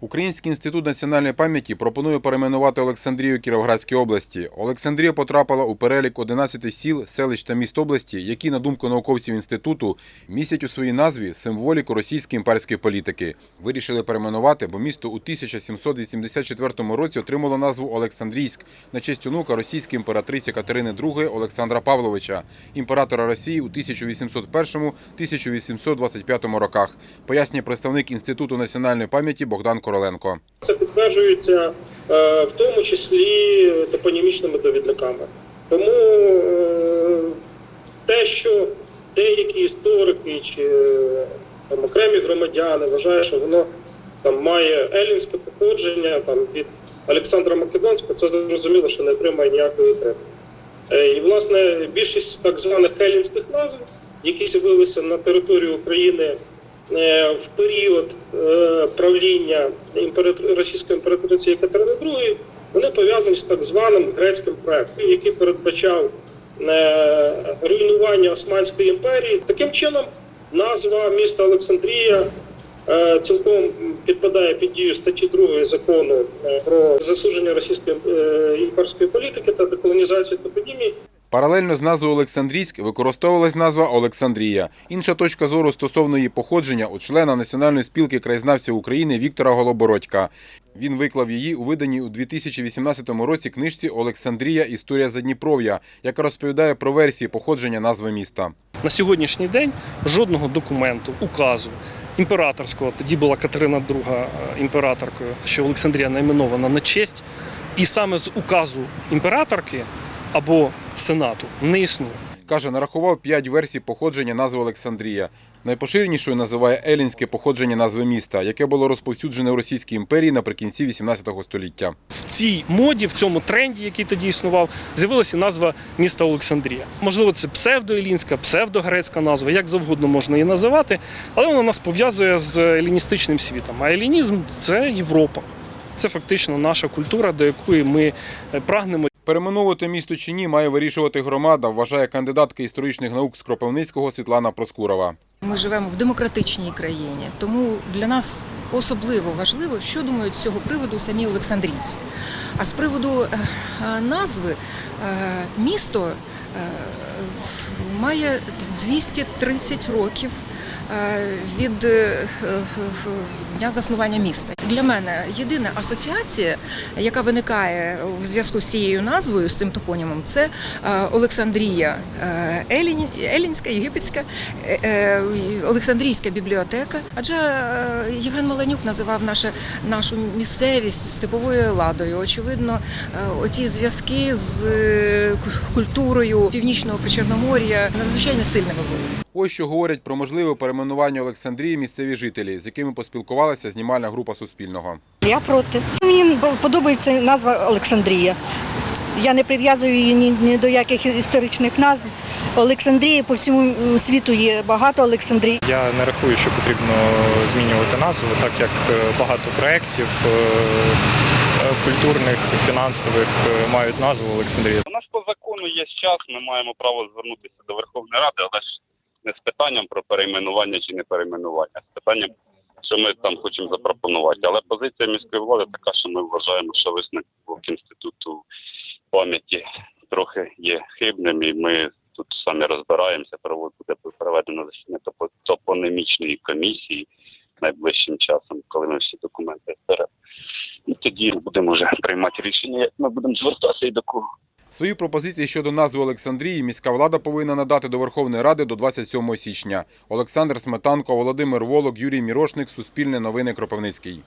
Український інститут національної пам'яті пропонує перейменувати Олександрію Кіровоградській області. Олександрія потрапила у перелік 11 сіл, селищ та міст області, які, на думку науковців інституту, містять у своїй назві символіку російської імперської політики. Вирішили перейменувати, бо місто у 1784 році отримало назву Олександрійськ на честь онука російської імператриці Катерини II Олександра Павловича, імператора Росії у 1801-1825 роках, пояснює представник Інституту національної пам'яті Богдан Короленко. Це підтверджується е, в тому числі топонімічними довідниками. Тому е, те, що деякі історики чи е, там, окремі громадяни вважають, що воно там має елінське походження там, від Олександра Македонського, це зрозуміло, що не отримає ніякої. Е, І, власне, більшість так званих елінських назв, які з'явилися на території України в період е, правління російської імператриці Катерини II, вони пов'язані з так званим грецьким проектом, який передбачав е, руйнування Османської імперії. Таким чином, назва міста Олександрія е, цілком підпадає під дію статті 2 закону е, про засудження російської е, імперської політики та деколонізацію топонімії. Паралельно з назвою Олександрійськ використовувалась назва Олександрія. Інша точка зору стосовно її походження у члена Національної спілки краєзнавців України Віктора Голобородька. Він виклав її у виданій у 2018 році книжці Олександрія. Історія Задніпров'я, яка розповідає про версії походження назви міста. На сьогоднішній день жодного документу, указу імператорського, тоді була Катерина II е, імператоркою, що Олександрія найменована на честь, і саме з указу імператорки або сенату не існує. Каже, нарахував п'ять версій походження назви Олександрія. Найпоширенішою називає елінське походження назви міста, яке було розповсюджене у Російській імперії наприкінці 18 століття. В цій моді, в цьому тренді, який тоді існував, з'явилася назва міста Олександрія. Можливо, це псевдоелінська, псевдогрецька назва, як завгодно можна її називати, але вона нас пов'язує з еліністичним світом. А елінізм це Європа. Це фактично наша культура, до якої ми прагнемо. Перейменовувати місто чи ні має вирішувати громада, вважає кандидатка історичних наук з Кропивницького Світлана Проскурова. Ми живемо в демократичній країні, тому для нас особливо важливо, що думають з цього приводу самі Олександрійці. А з приводу е, назви е, місто е, має 230 років. Е, Від е, дня заснування міста для мене єдина асоціація, яка виникає в зв'язку з цією назвою, з цим топонімом, це е, Олександрія Елінська, Єгипетська, Олександрійська бібліотека. Адже Євген Маленюк називав наше, нашу місцевість степовою ладою. Очевидно, оті зв'язки з культурою північного причорномор'я надзвичайно сильними були. Ось що говорять про можливе перейменування Олександрії місцеві жителі, з якими поспілкувалася знімальна група Суспільного. Я проти. Мені подобається назва Олександрія. Я не прив'язую її ні, ні до яких історичних назв. Олександрії по всьому світу є багато Олександрій. Я не рахую, що потрібно змінювати назву, так як е, багато проєктів е, е, культурних, фінансових мають назву Олександрія. У нас по закону є час, ми маємо право звернутися до Верховної Ради, але ж не з питанням про перейменування чи не перейменування, а з питанням, що ми там хочемо запропонувати. Але позиція міської влади така, що ми вважаємо, що висновок інституту пам'яті трохи є хибним, і ми тут самі розбираємося. Буде проведено засідання топо- топонімічної комісії найближчим часом, коли ми всі документи зберемо. І тоді будемо вже приймати рішення, як ми будемо звертатися і до кого. Свої пропозиції щодо назви Олександрії міська влада повинна надати до Верховної Ради до 27 січня. Олександр Сметанко, Володимир Волок, Юрій Мірошник, Суспільне новини Кропивницький.